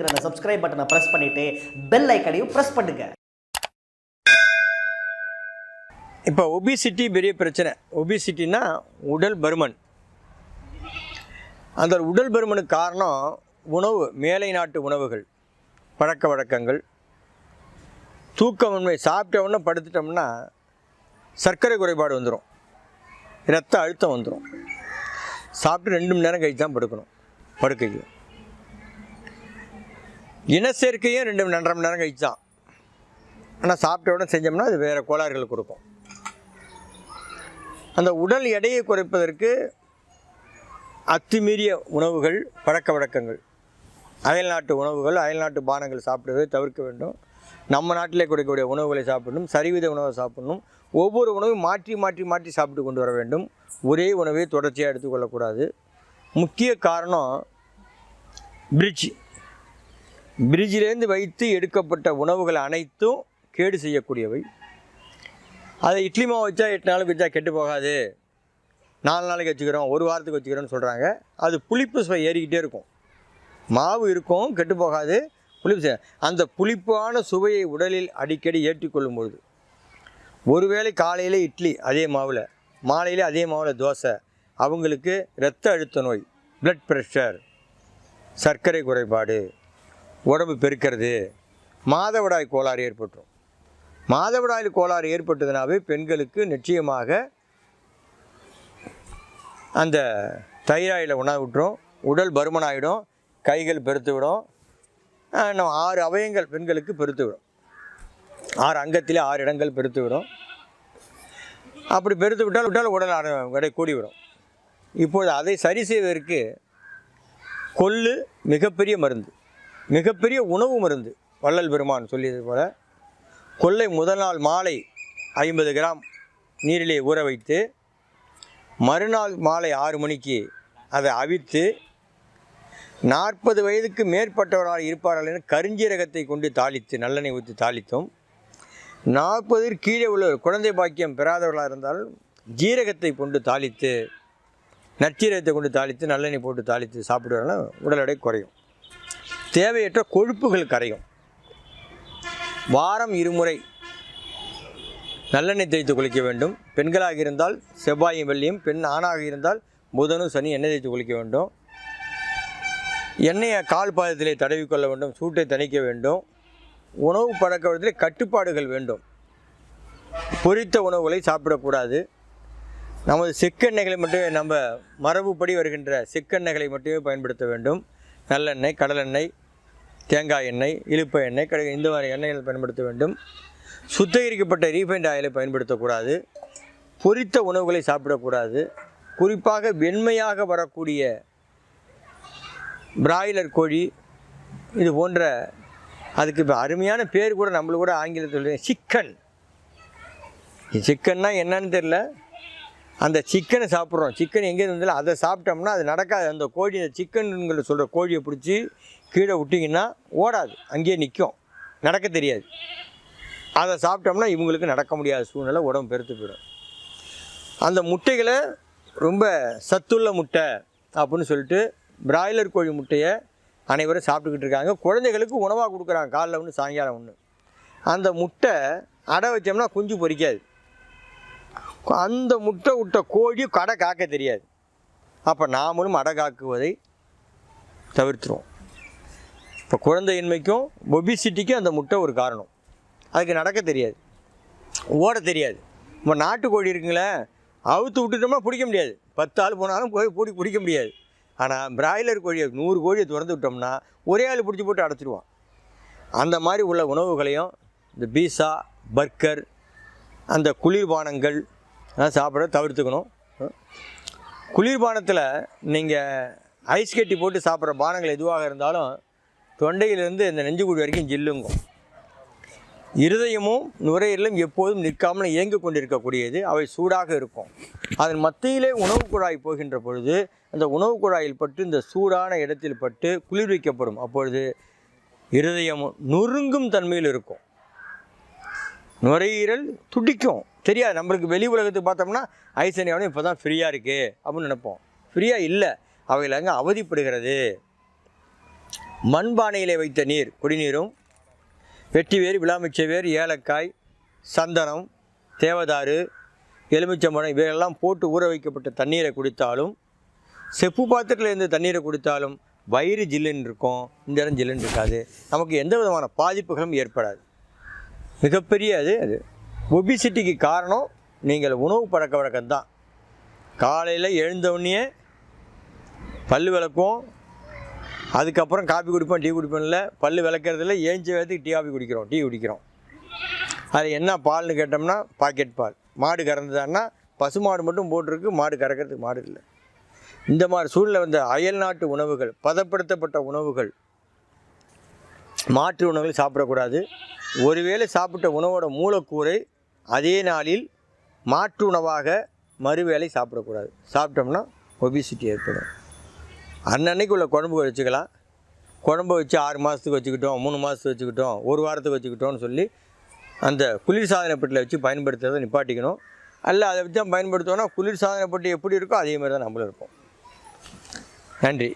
அந்த சப்ஸ்கிரைப் பட்டனை ப்ரெஸ் பண்ணிட்டு பெல் ஐக்கனையும் ப்ரெஸ் பண்ணுங்க. இப்போ ஒபிசிட்டி பெரிய பிரச்சனை. ஒபிசிட்டினா உடல் பருமன். அந்த உடல் பருமனுக்கு காரணம் உணவு மேலை நாட்டு உணவுகள் பழக்க வழக்கங்கள். தூக்கமின்மை சாப்பிட்ட படுத்துட்டோம்னா சர்க்கரை குறைபாடு வந்துடும் இரத்த அழுத்தம் வந்துடும் சாப்பிட்டு ரெண்டு மணி நேரம் கழிச்சு தான் படுக்கணும் படுக்கைக்கு இனச்சேர்க்கையும் ரெண்டு மணி ரெண்டரை மணி நேரம் கழிச்சு தான். ஆனால் சாப்பிட்ட உடனே செஞ்சோம்னா அது வேறு கோளாறுகள் கொடுக்கும் அந்த உடல் எடையை குறைப்பதற்கு அத்துமீறிய உணவுகள் பழக்க வழக்கங்கள். அயல்நாட்டு உணவுகள் அயல்நாட்டு பானங்கள் சாப்பிடுவதை தவிர்க்க வேண்டும். நம்ம நாட்டிலே கொடுக்கக்கூடிய உணவுகளை சாப்பிடணும் சரிவித உணவை சாப்பிடணும். ஒவ்வொரு உணவும் மாற்றி மாற்றி மாற்றி சாப்பிட்டு கொண்டு வர வேண்டும். ஒரே உணவை தொடர்ச்சியாக எடுத்துக்கொள்ளக்கூடாது. முக்கிய காரணம் பிரிட்ஜ். பிரிட்ஜிலேருந்து வைத்து எடுக்கப்பட்ட உணவுகள் அனைத்தும் கேடு செய்யக்கூடியவை. அதை இட்லி மாவு வச்சா எட்டு நாளுக்கு வச்சா கெட்டு போகாது. நாலு நாளைக்கு வச்சுக்கிறோம் ஒரு வாரத்துக்கு வச்சுக்கிறோன்னு சொல்கிறாங்க அது புளிப்பு சுவை ஏறிக்கிட்டே இருக்கும். மாவு இருக்கும் கெட்டு போகாது. புளிப்பு சுவை. அந்த புளிப்பான சுவையை உடலில் அடிக்கடி ஏற்றிக்கொள்ளும் பொழுது. ஒருவேளை காலையில் இட்லி அதே மாவில் மாலையில் அதே மாவில் தோசை அவங்களுக்கு இரத்த அழுத்த நோய் பிளட் ப்ரெஷர் சர்க்கரை குறைபாடு உடம்பு பெருக்கிறது. மாதவிடாய் கோளாறு ஏற்பட்டுரும் மாதவிடாயில் கோளாறு ஏற்பட்டதுனாவே பெண்களுக்கு நிச்சயமாக அந்த தைராய்டில் உணவு விட்டுரும் உடல் ஆகிடும் கைகள் பெருத்து விடும் இன்னும் ஆறு அவயங்கள் பெண்களுக்கு பெருத்து விடும் ஆறு அங்கத்திலே ஆறு இடங்கள் பெருத்து விடும் அப்படி பெருத்து விட்டால் விட்டால் உடல் ஆர- எடை கூடி விடும் இப்பொழுது அதை சரி செய்வதற்கு கொள்ளு மிகப்பெரிய மருந்து. மிகப்பெரிய உணவு மருந்து வள்ளல் பெருமான் சொல்லியது போல் கொள்ளை முதல் நாள் மாலை ஐம்பது கிராம் நீரிலே ஊற வைத்து மறுநாள் மாலை ஆறு மணிக்கு அதை அவித்து நாற்பது வயதுக்கு மேற்பட்டவராக இருப்பார்கள் என கருஞ்சீரகத்தை கொண்டு தாளித்து நல்லெண்ணெய் ஊற்றி தாளித்தோம் நாற்பது கீழே உள்ள குழந்தை பாக்கியம் பெறாதவர்களாக இருந்தால் ஜீரகத்தை கொண்டு தாளித்து நற்சீரகத்தை கொண்டு தாளித்து நல்லெண்ணெய் போட்டு தாளித்து சாப்பிடுவாங்கன்னா உடல் எடை குறையும். தேவையற்ற கொழுப்புகள் கரையும். வாரம் இருமுறை நல்லெண்ணெய் தேய்த்து குளிக்க வேண்டும். பெண்களாக இருந்தால் செவ்வாயும் வெள்ளியும் பெண் ஆணாக இருந்தால் புதனும் சனி எண்ணெய் தேய்த்து குளிக்க வேண்டும். எண்ணெயை கால் பாதத்திலே தடவிக்கொள்ள வேண்டும் சூட்டை தணிக்க வேண்டும். உணவு பழக்க கட்டுப்பாடுகள் வேண்டும். பொரித்த உணவுகளை சாப்பிடக்கூடாது. நமது செக்கெண்ணெய்களை மட்டுமே நம்ம மரபுப்படி வருகின்ற செக்கெண்ணெய்களை மட்டுமே பயன்படுத்த வேண்டும். நல்லெண்ணெய் கடலெண்ணெய் தேங்காய் எண்ணெய் இழுப்ப எண்ணெய் கடை இந்த மாதிரி எண்ணெய்கள் பயன்படுத்த வேண்டும். சுத்திகரிக்கப்பட்ட ரீஃபைண்ட் ஆயிலை பயன்படுத்தக்கூடாது. பொரித்த உணவுகளை சாப்பிடக்கூடாது. குறிப்பாக வெண்மையாக வரக்கூடிய பிராய்லர் கோழி இது போன்ற அதுக்கு இப்போ அருமையான பேர் கூட நம்மளுக்கு கூட ஆங்கிலத்தில் சிக்கன். சிக்கன்னா என்னன்னு தெரில அந்த சிக்கனை சாப்பிட்றோம். சிக்கன் எங்கே இருந்தாலும் அதை சாப்பிட்டோம்னா அது நடக்காது. அந்த கோழி அந்த சிக்கனுங்கிற சொல்கிற கோழியை பிடிச்சி கீழே விட்டிங்கன்னா ஓடாது. அங்கேயே நிற்கும் நடக்க தெரியாது. அதை சாப்பிட்டோம்னா இவங்களுக்கு நடக்க முடியாத சூழ்நிலை உடம்பு பெருத்து போயிடும். அந்த முட்டைகளை ரொம்ப சத்துள்ள முட்டை அப்படின்னு சொல்லிட்டு பிராய்லர் கோழி முட்டையை அனைவரும் சாப்பிட்டுக்கிட்டு இருக்காங்க. குழந்தைகளுக்கு உணவாக கொடுக்குறாங்க. காலைல ஒன்று சாயங்காலம் ஒன்று. அந்த முட்டை அடை வச்சோம்னா குஞ்சு பொரிக்காது அந்த முட்டை விட்ட கோழி கடை காக்க தெரியாது. அப்போ நாமளும் அடை காக்குவதை தவிர்த்துருவோம். இப்போ குழந்தையின்மைக்கும் ஒபிசிட்டிக்கும் அந்த முட்டை ஒரு காரணம். அதுக்கு நடக்க தெரியாது. ஓட தெரியாது. நம்ம நாட்டுக்கோழி இருக்குங்களே அவுத்து விட்டுட்டோம்னா பிடிக்க முடியாது. பத்து ஆள் போனாலும் போய் பிடி பிடிக்க முடியாது. ஆனால் பிராய்லர் கோழியை நூறு கோழியை திறந்து விட்டோம்னா ஒரே ஆள் பிடிச்சி போட்டு அடைச்சிடுவான் அந்த மாதிரி உள்ள உணவுகளையும் இந்த பீஸா பர்கர் அந்த குளிர்பானங்கள் சாப்பிட தவிர்த்துக்கணும். குளிர்பானத்தில் நீங்கள் ஐஸ் கட்டி போட்டு சாப்பிட்ற பானங்கள் எதுவாக இருந்தாலும் தொண்டையிலிருந்து இந்த நெஞ்சுக்குடி வரைக்கும் ஜில்லுங்கும். இருதயமும் நுரையீரலும் எப்போதும் நிற்காமல் இயங்கிக் கொண்டிருக்கக்கூடியது அவை சூடாக இருக்கும். அதன் மத்தியிலே உணவு குழாய் போகின்ற பொழுது அந்த உணவு குழாயில் பட்டு இந்த சூடான இடத்தில் பட்டு குளிர்விக்கப்படும். அப்பொழுது இருதயம் நொறுங்கும் தன்மையில் இருக்கும். நுரையீரல் துடிக்கும். தெரியாது. நம்மளுக்கு வெளி உலகத்துக்கு பார்த்தோம்னா ஐசனியாவும் இப்போ தான் ஃப்ரீயாக இருக்குது அப்படின்னு நினைப்போம். ஃப்ரீயாக இல்லை. அவைகள் அங்கே அவதிப்படுகிறது. மண்பானையிலே வைத்த நீர் குடிநீரும் வெட்டிவேர் விளாமிச்சவேர் ஏலக்காய் சந்தனம் தேவதாறு எலுமிச்சம்பழம் இவையெல்லாம் போட்டு ஊற வைக்கப்பட்ட தண்ணீரை குடித்தாலும் செப்பு பாத்திரத்தில் இருந்து தண்ணீரை குடித்தாலும் வயிறு ஜில்லுன்னு இருக்கும். இந்த இடம் ஜில்லுன்னு இருக்காது. நமக்கு எந்த விதமான பாதிப்புகளும் ஏற்படாது. மிகப்பெரிய அது அது. ஒபிசிட்டிக்கு காரணம் நீங்கள் உணவு பழக்க வழக்கம் தான் காலையில் எழுந்தவுடனே பல் விளக்குவோம். அதுக்கப்புறம் காப்பி குடிப்போம் டீ குடிப்போம்ல பல் விளக்கிறதுல ஏஞ்ச வேகத்துக்கு டீ காபி குடிக்கிறோம் டீ குடிக்கிறோம். அது என்ன பால்னு கேட்டோம்னா பாக்கெட் பால். மாடு கறந்துதான்னா பசு மாடு மட்டும் போட்டிருக்கு மாடு கறக்கிறதுக்கு மாடு இல்லை. இந்த மாதிரி சூழ்நிலை வந்த அயல் நாட்டு உணவுகள் பதப்படுத்தப்பட்ட உணவுகள் மாற்று உணவுகள் சாப்பிடக்கூடாது. ஒருவேளை சாப்பிட்ட உணவோட மூலக்கூறை அதே நாளில் மாற்று உணவாக மறுவேளை சாப்பிடக்கூடாது. சாப்பிட்டோம்னா ஒபிசிட்டி ஏற்படும். அன்னன்னைக்கு உள்ள குழம்பு வச்சுக்கலாம். குழம்பு வச்சு ஆறு மாதத்துக்கு வச்சுக்கிட்டோம் மூணு மாதத்துக்கு வச்சுக்கிட்டோம் ஒரு வாரத்துக்கு வச்சுக்கிட்டோம்னு சொல்லி அந்த குளிர்சாதன பெட்டியில் வச்சு பயன்படுத்துறதை நிப்பாட்டிக்கணும். அல்ல அதை வச்சு தான் பயன்படுத்தோன்னா குளிர்சாதன பெட்டி எப்படி இருக்கோ அதே மாதிரி தான் நம்மளும் இருப்போம். நன்றி.